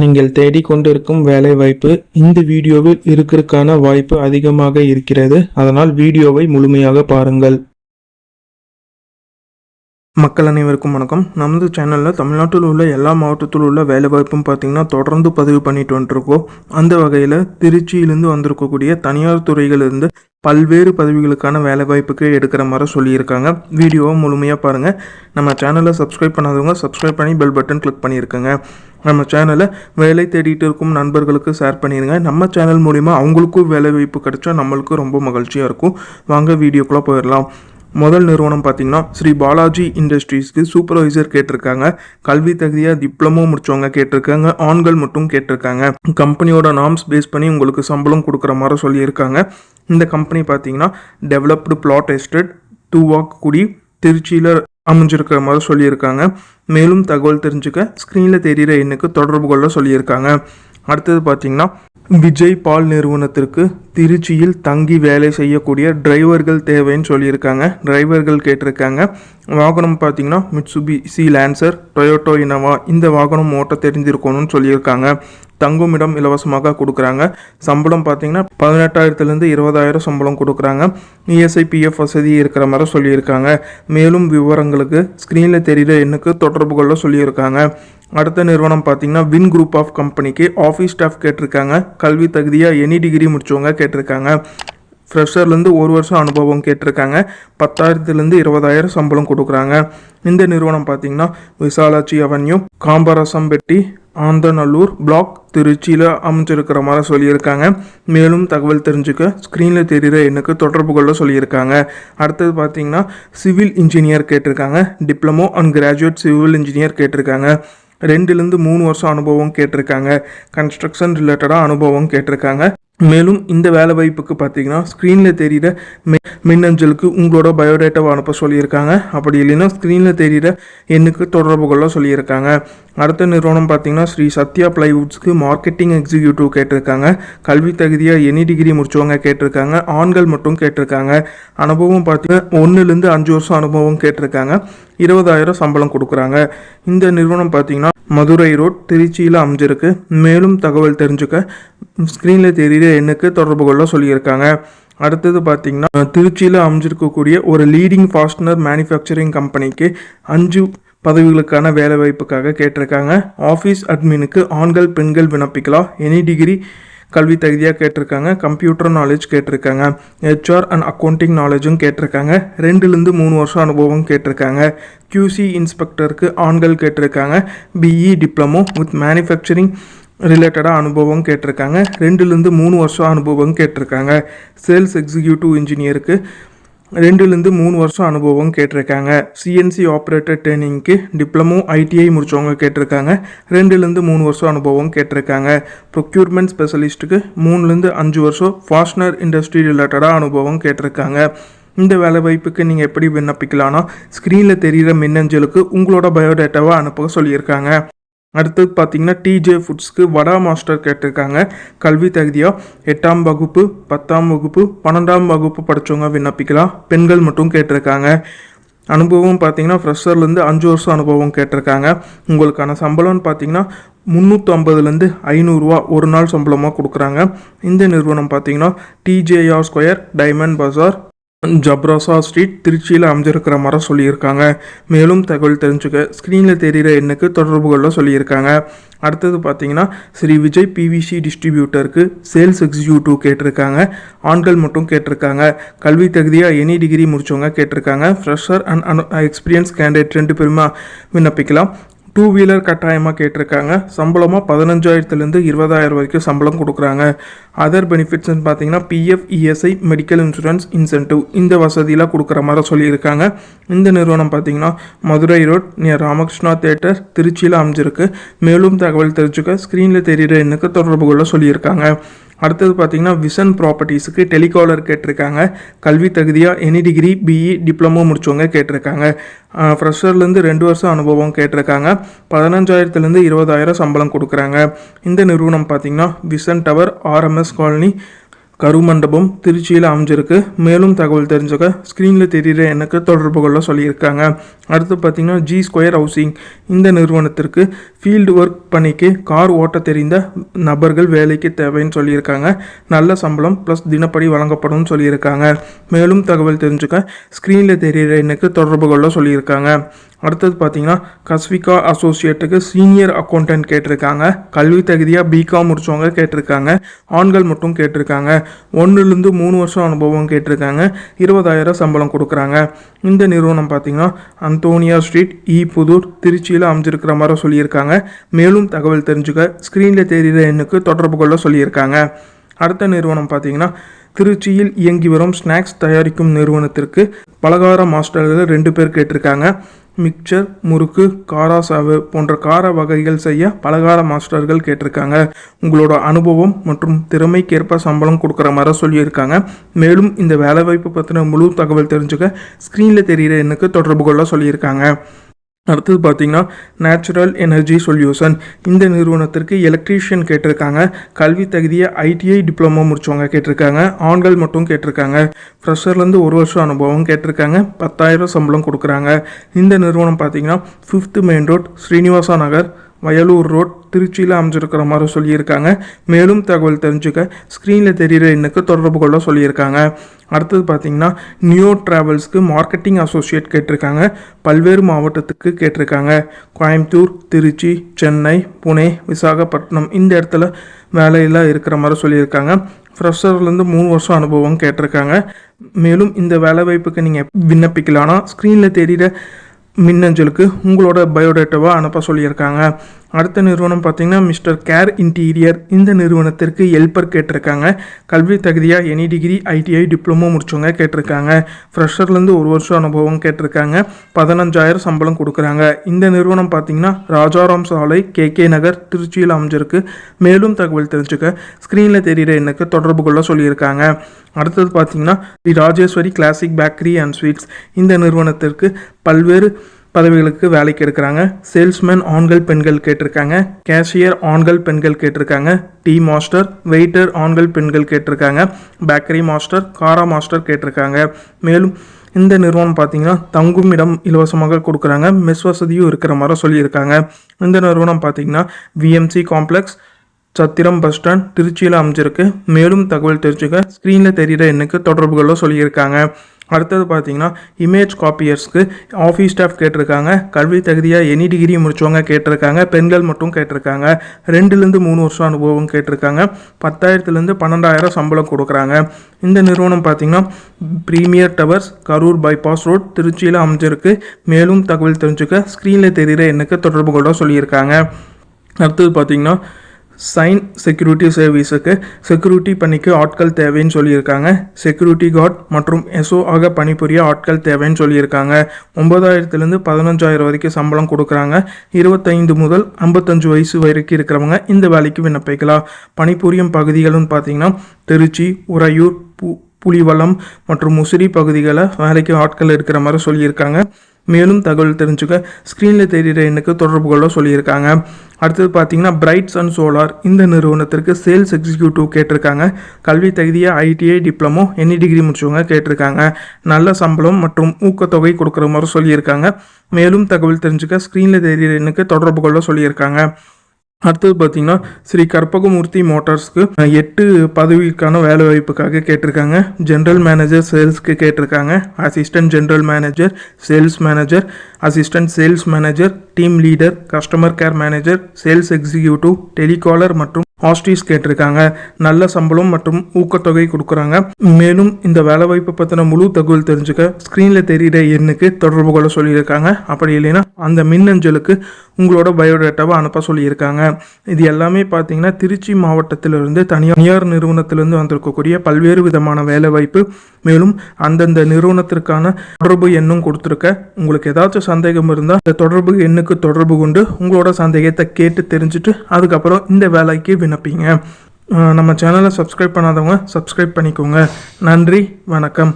நீங்கள் தேடிக்கொண்டிருக்கும் வேலைவாய்ப்பு இந்த வீடியோவில் இருக்கிறதுக்கான வாய்ப்பு அதிகமாக இருக்கிறது. அதனால் வீடியோவை முழுமையாக பாருங்கள். மக்கள் அனைவருக்கும் வணக்கம். நமது சேனலில் தமிழ்நாட்டில் உள்ள எல்லா மாவட்டத்தில் உள்ள வேலைவாய்ப்பும் பார்த்திங்கன்னா தொடர்ந்து பதிவு பண்ணிட்டு வந்துருக்கோம். அந்த வகையில் திருச்சியிலேருந்து வந்திருக்கக்கூடிய தனியார் துறைகளிலிருந்து பல்வேறு பதவிகளுக்கான வேலைவாய்ப்புக்கு எடுக்கிற மாதிரி சொல்லியிருக்காங்க. வீடியோவை முழுமையாக பாருங்கள் நம்ம சேனலை சப்ஸ்கிரைப் பண்ணாதவங்க சப்ஸ்கிரைப் பண்ணி பெல் பட்டன் கிளிக் பண்ணியிருக்கங்க. நம்ம சேனலை வேலை தேடிட்டு இருக்கும் நண்பர்களுக்கு ஷேர் பண்ணிடுங்க நம்ம சேனல் மூலிமா அவங்களுக்கும் வேலை வாய்ப்பு கிடைச்சா நம்மளுக்கும் ரொம்ப மகிழ்ச்சியாக இருக்கும். வாங்க வீடியோக்குள்ளே போயிடலாம். முதல் நிறுவனம் பார்த்தீங்கன்னா ஸ்ரீ பாலாஜி இண்டஸ்ட்ரீஸ்க்கு சூப்பர்வைசர் கேட்டிருக்காங்க. கல்வி தகுதியாக டிப்ளமோ முடிச்சவங்க கேட்டிருக்காங்க. ஆண்கள் மட்டும் கேட்டிருக்காங்க. கம்பெனியோட நாம்ஸ் பேஸ் பண்ணி உங்களுக்கு சம்பளம் கொடுக்குற மாதிரி சொல்லியிருக்காங்க. இந்த கம்பெனி பார்த்தீங்கன்னா developed plot estate to walk குடி திருச்சியில் அமைஞ்சிருக்கிற மாதிரி சொல்லியிருக்காங்க. மேலும் தகவல் தெரிஞ்சுக்க ஸ்க்ரீனில் தெரிகிற எண்ணுக்கு தொடர்பு கொள்ள சொல்லியிருக்காங்க. அடுத்தது பார்த்தீங்கன்னா விஜய் பால் நிறுவனத்திற்கு திருச்சியில் தங்கி வேலை செய்யக்கூடிய டிரைவர்கள் தேவைன்னு சொல்லியிருக்காங்க. டிரைவர்கள் கேட்டிருக்காங்க. வாகனம் பார்த்தீங்கன்னா Mitsubishi Lancer Toyota Innova இந்த வாகனம் ஓட்ட தெரிஞ்சிருக்கணும்னு சொல்லியிருக்காங்க. தங்குமிடம் இலவசமாக கொடுக்குறாங்க. சம்பளம் பார்த்தீங்கன்னா பதினெட்டாயிரத்துலேருந்து இருபதாயிரம் சம்பளம் கொடுக்குறாங்க. இஎஸ்ஐ பிஎஃப் வசதி இருக்கிற மாதிரி சொல்லியிருக்காங்க. மேலும் விவரங்களுக்கு ஸ்க்ரீனில் தெரிகிற எண்ணுக்கு தொடர்பு கொள்ள சொல்லியிருக்காங்க. அடுத்த நிறுவனம் பார்த்தீங்கன்னா வின் குரூப் ஆஃப் கம்பெனிக்கு ஆஃபீஸ் ஸ்டாஃப் கேட்டிருக்காங்க. கல்வி தகுதியாக எனி டிகிரி முடிச்சவங்க கேட்டிருக்காங்க. ஃப்ரெஷர்லேருந்து ஒரு வருஷம் அனுபவம் கேட்டிருக்காங்க. பத்தாயிரத்துலேருந்து இருபதாயிரம் சம்பளம் கொடுக்குறாங்க. இந்த நிறுவனம் பார்த்தீங்கன்னா விசாலாட்சி அவென்யூ காம்பரசம்பெட்டி ஆந்தநல்லூர் பிளாக் திருச்சியில் அமைஞ்சிருக்கிற மாதிரி சொல்லியிருக்காங்க. மேலும் தகவல் தெரிஞ்சுக்க ஸ்க்ரீனில் தெரிகிற எண்ணுக்கு தொடர்பு கொள்ள சொல்லியிருக்காங்க. அடுத்தது பார்த்தீங்கன்னா சிவில் இன்ஜினியர் கேட்டிருக்காங்க. Diploma and graduate civil engineer கேட்டிருக்காங்க. ரெண்டுலேருந்து மூணு வருஷம் அனுபவம் கேட்டிருக்காங்க. கன்ஸ்ட்ரக்ஷன் ரிலேட்டடாக அனுபவம் கேட்டிருக்காங்க. மேலும் இந்த வேலை வாய்ப்புக்கு பார்த்தீங்கன்னா ஸ்க்ரீனில் தெரிகிற மி மின்னஞ்சலுக்கு உங்களோட பயோடேட்டாவை அனுப்ப சொல்லியிருக்காங்க. அப்படி இல்லைன்னா ஸ்க்ரீனில் தெரிகிற எண்ணுக்கு தொடர்பு கொள்ள சொல்லியிருக்காங்க. அடுத்த நிறுவனம் பார்த்தீங்கன்னா ஸ்ரீ சத்யா பிளைவுட்ஸ்க்கு மார்க்கெட்டிங் எக்ஸிக்யூட்டிவ் கேட்டிருக்காங்க. கல்வி தகுதியாக எனி டிகிரி முடிச்சவங்க கேட்டிருக்காங்க. ஆண்கள் மட்டும் கேட்டிருக்காங்க. அனுபவம் பார்த்தீங்கன்னா ஒன்றுலேருந்து அஞ்சு வருஷம் அனுபவம் கேட்டிருக்காங்க. இருபதாயிரம் சம்பளம் கொடுக்குறாங்க. இந்த நிறுவனம் பார்த்தீங்கன்னா மதுரை ரோட் திருச்சியில் அமைஞ்சிருக்கு. மேலும் தகவல் தெரிஞ்சுக்க ஸ்க்ரீனில் தெரிகிற எண்ணுக்கு தொடர்பு கொள்ள சொல்லியிருக்காங்க. அடுத்தது பார்த்தீங்கன்னா திருச்சியில் அமைஞ்சிருக்கக்கூடிய ஒரு லீடிங் ஃபாஸ்ட்னர் மேனுஃபேக்சரிங் கம்பெனிக்கு அஞ்சு பதவிகளுக்கான வேலைவாய்ப்புக்காக கேட்டிருக்காங்க. ஆஃபீஸ் அட்மினுக்கு ஆண்கள் பெண்கள் விண்ணப்பிக்கலாம். எனி டிகிரி கல்வி தகுதியாக கேட்டிருக்காங்க கம்ப்யூட்டர் நாலேஜ் கேட்டிருக்காங்க ஹெச்ஆர் அண்ட் அக்கௌண்டிங் நாலேஜும் கேட்டிருக்காங்க ரெண்டுலேருந்து மூணு வருஷம் அனுபவம் கேட்டிருக்காங்க கியூசி இன்ஸ்பெக்டருக்கு ஆண்கள் கேட்டிருக்காங்க பிஇ டிப்ளமோ வித் மேனுஃபேக்சரிங் ரிலேட்டடாக அனுபவம் கேட்டிருக்காங்க ரெண்டுலேருந்து மூணு வருஷம் அனுபவம் கேட்டிருக்காங்க சேல்ஸ் எக்ஸிக்யூட்டிவ் இன்ஜினியருக்கு ரெண்டுலேருந்து மூணு வருஷம் அனுபவம் கேட்டிருக்காங்க. சிஎன்சி ஆப்ரேட்டர் ட்ரைனிங்க்கு டிப்ளமோ ஐடிஐ முடித்தவங்க கேட்டிருக்காங்க. ரெண்டுலேருந்து மூணு வருஷம் அனுபவம் கேட்டிருக்காங்க. ப்ரொக்யூர்மெண்ட் ஸ்பெஷலிஸ்ட்டுக்கு மூணுலேருந்து அஞ்சு வருஷம் ஃபாஸ்ட்னர் இண்டஸ்ட்ரி ரிலேட்டடாக அனுபவம் கேட்டிருக்காங்க. இந்த வேலை வாய்ப்புக்கு நீங்கள் எப்படி விண்ணப்பிக்கலாம்னா ஸ்க்ரீனில் தெரிகிற மின்னஞ்சலுக்கு உங்களோட பயோடேட்டாவை அனுப்ப சொல்லியிருக்காங்க. அடுத்தது பார்த்தீங்கன்னா டிஜே ஃபுட்ஸ்க்கு வடா மாஸ்டர் கேட்டிருக்காங்க. கல்வி தகுதியாக எட்டாம் வகுப்பு பத்தாம் வகுப்பு பன்னெண்டாம் வகுப்பு படித்தவங்க விண்ணப்பிக்கலாம். பெண்கள் மட்டும் கேட்டிருக்காங்க. அனுபவம் பார்த்தீங்கன்னா ஃப்ரெஷர்லேருந்து அஞ்சு வருஷம் அனுபவம் கேட்டிருக்காங்க. உங்களுக்கான சம்பளம்னு பார்த்தீங்கன்னா முந்நூற்றம்பதுலேருந்து ஐநூறுரூவா ஒரு நாள் சம்பளமாக கொடுக்குறாங்க. இந்த நிறுவனம் பார்த்தீங்கன்னா டிஜேஆர் ஸ்கொயர் டைமண்ட் பஜார் ஜப்ராசா ஸ்ட்ரீட் திருச்சியில் அமைஞ்சிருக்கிற மாதிரி சொல்லியிருக்காங்க. மேலும் தகவல் தெரிஞ்சுக்க ஸ்க்ரீனில் தெரிகிற எண்ணுக்கு தொடர்பு கொள்ள சொல்லியிருக்காங்க. அடுத்தது பார்த்தீங்கன்னா ஸ்ரீ விஜய் பிவிசி டிஸ்ட்ரிபியூட்டருக்கு சேல்ஸ் எக்ஸிக்யூட்டிவ் கேட்டிருக்காங்க. ஆண்கள் மட்டும் கேட்டிருக்காங்க. கல்வி தகுதியாக எனி டிகிரி முடித்தவங்க கேட்டிருக்காங்க. ஃப்ரெஷர் அண்ட் அனு எக்ஸ்பீரியன்ஸ் கேண்டிடேட் ரெண்டு பேருமா விண்ணப்பிக்கலாம். டூ வீலர் கட்டாயமாக கேட்டிருக்காங்க. சம்பளமாக பதினஞ்சாயிரத்துலேருந்து இருபதாயிரம் வரைக்கும் சம்பளம் கொடுக்குறாங்க. அதர் பெனிஃபிட்ஸ்னு பார்த்தீங்கன்னா PF ESI medical insurance incentive இந்த வசதியெலாம் கொடுக்குற மாதிரி சொல்லியிருக்காங்க. இந்த நிறுவனம் பார்த்தீங்கன்னா Madurai road near Ramakrishna theatre திருச்சியில் அமைஞ்சிருக்கு. மேலும் தகவல் தெரிஞ்சுக்க ஸ்க்ரீனில் தெரிகிற எண்ணுக்கு தொடர்பு கொள்ள சொல்லியிருக்காங்க. அடுத்தது பார்த்தீங்கன்னா விசன் ப்ராப்பர்ட்டிஸுக்கு டெலிகாலர் கேட்டிருக்காங்க கல்வி தகுதியாக எனி டிகிரி பிஇ டிப்ளமோ முடிச்சவங்க கேட்டிருக்காங்க. ஃப்ரெஷர்லேருந்து ரெண்டு வருஷம் அனுபவம் கேட்டிருக்காங்க. பதினஞ்சாயிரத்துலேருந்து இருபதாயிரம் சம்பளம் கொடுக்குறாங்க. இந்த நிறுவனம் பார்த்தீங்கன்னா vision tower RMS colony Karumandapam திருச்சியில் அமைஞ்சிருக்கு. மேலும் தகவல் தெரிஞ்சுக்க ஸ்க்ரீனில் தெரிகிற எனக்கு தொடர்பு கொள்ள சொல்லியிருக்காங்க. அடுத்து பார்த்திங்கன்னா ஜி ஸ்கொயர் ஹவுசிங் இந்த நிறுவனத்திற்கு ஃபீல்டு ஒர்க் பணிக்கு கார் ஓட்ட தெரிந்த நபர்கள் வேலைக்கு தேவைன்னு சொல்லியிருக்காங்க. நல்ல சம்பளம் ப்ளஸ் தினப்படி வழங்கப்படும் சொல்லியிருக்காங்க. மேலும் தகவல் தெரிஞ்சுக்க ஸ்க்ரீனில் தெரிகிற எனக்கு தொடர்பு கொள்ள சொல்லியிருக்காங்க. அடுத்தது பார்த்தீங்கன்னா கஸ்விகா அசோசியேட்டுக்கு சீனியர் அக்கௌண்டன்ட் கேட்டிருக்காங்க. கல்வி தகுதியாக பிகாம் முடித்தவங்க கேட்டிருக்காங்க. ஆண்கள் மட்டும் கேட்டிருக்காங்க. ஒன்றுலேருந்து மூணு வருஷம் அனுபவம் கேட்டிருக்காங்க. இருபதாயிரம் சம்பளம் கொடுக்குறாங்க. இந்த நிறுவனம் பார்த்தீங்கன்னா அந்தோனியா ஸ்ட்ரீட் இ புதூர் திருச்சியில் அமைஞ்சிருக்கிற மாதிரி சொல்லியிருக்காங்க. மேலும் தகவல் தெரிஞ்சுக்க ஸ்க்ரீனில் தெரிகிற எண்ணுக்கு தொடர்பு கொள்ள சொல்லியிருக்காங்க. அடுத்த நிறுவனம் பார்த்தீங்கன்னா திருச்சியில் இயங்கி வரும் ஸ்நாக்ஸ் தயாரிக்கும் நிறுவனத்திற்கு பலகார மாஸ்டர்கள் ரெண்டு பேர் கேட்டிருக்காங்க. மிக்சர் முறுக்கு காராசாவு போன்ற கார வகைகள் செய்ய பலகார மாஸ்டர்கள் கேட்டிருக்காங்க. உங்களோட அனுபவம் மற்றும் திறமைக்கேற்ப சம்பளம் கொடுக்குற மாதிரி சொல்லியிருக்காங்க. மேலும் இந்த வேலைவாய்ப்பு பற்றின முழு தகவல் தெரிஞ்சுக்க ஸ்க்ரீனில் தெரிகிற எண்ணுக்கு தொடர்பு கொள்ள சொல்லியிருக்காங்க. அடுத்தது பார்த்தீங்கன்னா நேச்சுரல் எனர்ஜி சொல்யூஷன் இந்த நிறுவனத்திற்கு எலக்ட்ரீஷியன் கேட்டிருக்காங்க. கல்வி தகுதியை ஐடிஐ டிப்ளமோ முடிச்சவங்க கேட்டிருக்காங்க. ஆண்கள் மட்டும் கேட்டிருக்காங்க. ஃப்ரெஷர்லேருந்து ஒரு வருஷம் அனுபவம் கேட்டிருக்காங்க. பத்தாயிரம் சம்பளம் கொடுக்குறாங்க. இந்த நிறுவனம் பார்த்தீங்கன்னா fifth main road Srinivasa Nagar Vayalur road திருச்சியில் அமைஞ்சிருக்கிற மாதிரி சொல்லியிருக்காங்க. மேலும் தகவல் தெரிஞ்சுக்க ஸ்க்ரீனில் தெரிகிற எண்ணுக்கு தொடர்பு கொள்ள சொல்லியிருக்காங்க. அடுத்தது பார்த்தீங்கன்னா நியூ ட்ராவல்ஸ்க்கு மார்க்கெட்டிங் அசோசியேட் கேட்டிருக்காங்க. பல்வேறு மாவட்டத்துக்கு கேட்டிருக்காங்க. கோயம்புத்தூர் திருச்சி சென்னை புனே விசாகப்பட்டினம் இந்த இடத்துல வேலையெல்லாம் இருக்கிற மாதிரி சொல்லியிருக்காங்க. ஃப்ரெஷர்லேருந்து மூணு வருஷம் அனுபவம் கேட்டிருக்காங்க. மேலும் இந்த வேலைவாய்ப்புக்கு நீங்கள் விண்ணப்பிக்கலாம்னா ஸ்க்ரீனில் தெரிகிற மின்னஞ்சலுக்கு உங்களோட பயோடேட்டாவை அனுப்ப சொல்லியிருக்காங்க. அடுத்த நிறுவனம் பார்த்தீங்கன்னா மிஸ்டர் கேர் இன்டீரியர். இந்த நிறுவனத்திற்கு ஹெல்ப்பர் கேட்டிருக்காங்க. கல்வி தகுதியாக எனி டிகிரி ஐடிஐ டிப்ளமோ முடிச்சவங்க கேட்டிருக்காங்க. ஃப்ரெஷர்லேருந்து ஒரு வருஷம் அனுபவம் கேட்டிருக்காங்க. பதினஞ்சாயிரம் சம்பளம் கொடுக்குறாங்க. இந்த நிறுவனம் பார்த்தீங்கன்னா ராஜாராம் சாலை கே கே நகர் திருச்சியில் அமைஞ்சிருக்கு. மேலும் தகவல் தெரிஞ்சுக்க ஸ்க்ரீனில் தெரிகிற எனக்கு தொடர்பு கொள்ள சொல்லியிருக்காங்க. அடுத்தது பார்த்தீங்கன்னா the Rajeshwari classic bakery and sweets இந்த நிறுவனத்திற்கு பல்வேறு பதவிகளுக்கு வேலைக்கு எடுக்கிறாங்க. சேல்ஸ்மேன் ஆண்கள் பெண்கள் கேட்டிருக்காங்க. கேஷியர் ஆண்கள் பெண்கள் கேட்டிருக்காங்க. டீ மாஸ்டர் வெயிட்டர் ஆண்கள் பெண்கள் கேட்டிருக்காங்க. பேக்கரி மாஸ்டர் காரா மாஸ்டர் கேட்டிருக்காங்க. மேலும் இந்த நிறுவனம் பார்த்தீங்கன்னா தங்கும் இடம் இலவசமாக கொடுக்குறாங்க. மெஸ் வசதியும் இருக்கிற மாதிரி சொல்லியிருக்காங்க. இந்த நிறுவனம் பார்த்தீங்கன்னா VMC complex Chathiram bus stand திருச்சியில் அமைஞ்சிருக்கு. மேலும் தகவல் தெரிஞ்சுக்க ஸ்க்ரீனில் தெரிகிற எண்ணுக்கு தொடர்புகளோ சொல்லியிருக்காங்க. அடுத்தது பார்த்தீங்கன்னா இமேஜ் காப்பியர்ஸ்க்கு ஆஃபீஸ் ஸ்டாஃப் கேட்டிருக்காங்க. கல்வி தகுதியாக எனி டிகிரி முடிச்சவங்க கேட்டிருக்காங்க. பெண்கள் மட்டும் கேட்டிருக்காங்க. ரெண்டுலேருந்து மூணு வருஷம் அனுபவம் கேட்டிருக்காங்க. பத்தாயிரத்துலேருந்து பன்னெண்டாயிரம் சம்பளம் கொடுக்குறாங்க. இந்த நிறுவனம் பார்த்தீங்கன்னா premier towers Karur bypass road திருச்சியில் அமைஞ்சிருக்கு. மேலும் தகவல் தெரிஞ்சுக்க ஸ்க்ரீனில் தெரிகிற எண்ணுக்கு தொடர்பு கொள்ள சொல்லியிருக்காங்க. அடுத்தது பார்த்தீங்கன்னா சைன் செக்யூரிட்டி சர்வீஸுக்கு செக்யூரிட்டி பணிக்கு ஆட்கள் தேவைன்னு சொல்லியிருக்காங்க. செக்யூரிட்டி கார்டு மற்றும் எஸ்ஓ ஆக பணிபுரிய ஆட்கள் தேவைன்னு சொல்லியிருக்காங்க. ஒன்பதாயிரத்துலேருந்து பதினஞ்சாயிரம் வரைக்கும் சம்பளம் கொடுக்குறாங்க. இருபத்தைந்து முதல் ஐம்பத்தஞ்சு வயசு வரைக்கும் இருக்கிறவங்க இந்த வேலைக்கு விண்ணப்பிக்கலாம். பணிபுரியும் பகுதிகள்னு பார்த்தீங்கன்னா திருச்சி உறையூர் பு புலிவளம் மற்றும் முசிறி பகுதிகளை வேலைக்கு ஆட்கள் இருக்கிற மாதிரி சொல்லியிருக்காங்க. மேலும் தகவல் தெரிஞ்சுக்க ஸ்க்ரீனில் தெரிகிற எண்ணுக்கு தொடர்பு கொள்ள சொல்லியிருக்காங்க. அடுத்தது பார்த்தீங்கன்னா பிரைட்ஸ் அண்ட் சோலார் இந்த நிறுவனத்திற்கு சேல்ஸ் எக்ஸிக்யூட்டிவ் கேட்டிருக்காங்க. கல்வி தகுதியாக ஐடிஐ டிப்ளமோ எனி டிகிரி முடிச்சவங்க கேட்டிருக்காங்க. நல்ல சம்பளம் மற்றும் ஊக்கத்தொகை கொடுக்குற மாதிரி சொல்லியிருக்காங்க. மேலும் தகவல் தெரிஞ்சுக்க ஸ்க்ரீனில் தெரிகிற எண்ணுக்கு தொடர்பு கொள்ள சொல்லியிருக்காங்க. அடுத்தது பார்த்தீங்கன்னா ஸ்ரீ கற்பகமூர்த்தி மோட்டார்ஸ்க்கு எட்டு பதவிக்கான வேலை வாய்ப்புக்காக கேட்டிருக்காங்க. ஜென்ரல் மேனேஜர் சேல்ஸ்க்கு கேட்டிருக்காங்க. Assistant general manager sales manager assistant sales manager team leader customer care manager sales executive telecaller மற்றும் ஹாஸ்டீஸ் கேட்டிருக்காங்க. நல்ல சம்பளம் மற்றும் ஊக்கத்தொகை கொடுக்குறாங்க. மேலும் இந்த வேலைவாய்ப்பு பற்றின முழு தகவல் தெரிஞ்சுக்க ஸ்க்ரீனில் தெரிகிற எண்ணுக்கு தொடர்பு கொள்ள சொல்லியிருக்காங்க. அப்படி இல்லைன்னா அந்த மின்னஞ்சலுக்கு உங்களோட பயோடேட்டாவை அனுப்ப சொல்லியிருக்காங்க. இது எல்லாமே பார்த்தீங்கன்னா திருச்சி மாவட்டத்திலிருந்து தனியார் நிறுவனத்திலிருந்து வந்திருக்கக்கூடிய பல்வேறு விதமான வேலைவாய்ப்பு மேலும் அந்தந்த நிறுவனத்திற்கான தொடர்பு எண்ணும் கொடுத்துருக்க. உங்களுக்கு ஏதாச்சும் சந்தேகம் இருந்தால் இந்த தொடர்பு எண்ணுக்கு தொடர்பு கொண்டு உங்களோட சந்தேகத்தை கேட்டு தெரிஞ்சுட்டு அதுக்கப்புறம் இந்த வேலைக்கு விண்ணப்பிங்க. நம்ம சேனலை சப்ஸ்கிரைப் பண்ணாதவங்க சப்ஸ்கிரைப் பண்ணிக்கோங்க. நன்றி வணக்கம்.